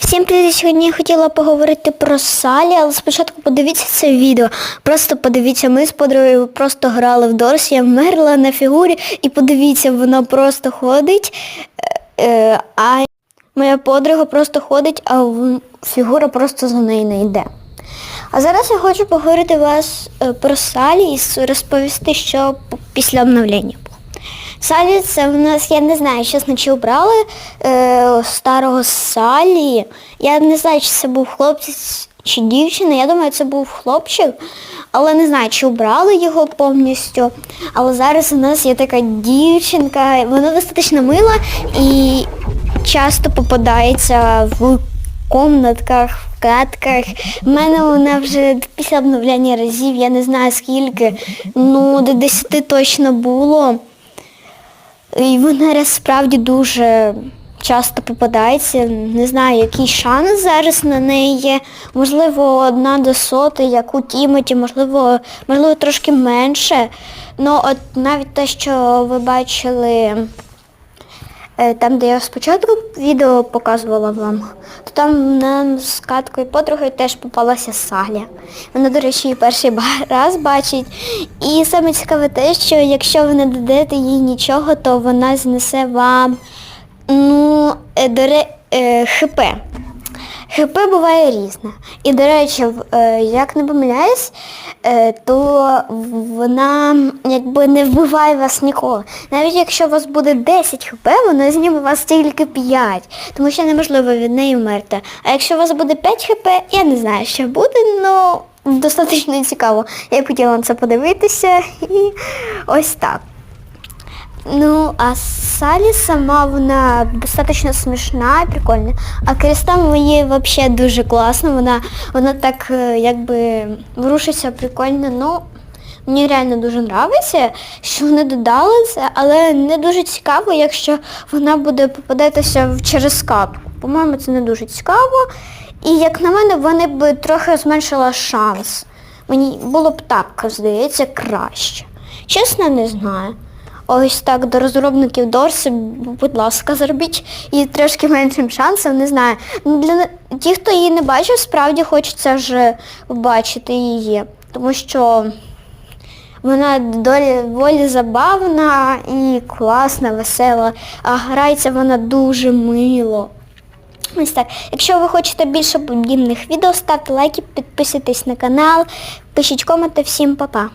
Всім привіт! Сьогодні я хотіла поговорити про Салі, але спочатку подивіться це відео. Просто подивіться, ми з подругою просто грали в Дорс, я вмерла на фігурі і подивіться, вона просто ходить, е, е, а моя подруга просто ходить, а фігура просто за нею не йде. А зараз я хочу поговорити вас е, про Салі і розповісти, що після обновлення. Салі це в нас, я не знаю, чесно, чи обрали е, старого Салі. Я не знаю, чи це був хлопець чи дівчина. Я думаю, це був хлопчик, але не знаю, чи обрали його повністю. Але зараз у нас є така дівчинка, вона достатньо мила і часто попадається в комнатках, в катках. В мене вона вже після обновлення разів, я не знаю скільки, ну до 10 точно було. І вона справді дуже часто попадається. Не знаю, який шанс зараз на неї є. Можливо, одна до соти, як у Тімоті, можливо, можливо, трошки менше. Ну, от навіть те, що ви бачили там, де я спочатку відео показувала вам, то там нам з Каткою подругою теж попалася Саля. Вона, до речі, її перший раз бачить. І саме цікаве те, що якщо ви не дадете їй нічого, то вона знесе вам ну, е, до ре- е, ХП. ХП буває різне. І, до речі, е, як не помиляюсь, е, то вона якби не вбиває вас ніколи. Навіть якщо у вас буде 10 ХП, вона зніме вас тільки 5, тому що неможливо від неї вмерти. А якщо у вас буде 5 ХП, я не знаю, що буде, але достатньо цікаво. Я хотіла на це подивитися і ось так. Ну, а Салі сама вона достатньо смішна і прикольна. А Крістам її взагалі дуже класно. Вона, вона так е, якби ворушиться прикольно. Ну, мені реально дуже подобається, що вони додали це, але не дуже цікаво, якщо вона буде попадатися через катку. По-моєму, це не дуже цікаво. І як на мене, вони б трохи зменшили шанс. Мені було б так, здається, краще. Чесно, не знаю. Ось так до розробників Дорси, будь ласка, зробіть її трошки меншим шансом, не знаю. Ну, Для ті, хто її не бачив, справді хочеться вже побачити її, тому що вона доволі забавна і класна, весела, а грається вона дуже мило. Ось так. Якщо ви хочете більше подібних відео, ставте лайки, підписуйтесь на канал, пишіть коменти, всім па-па.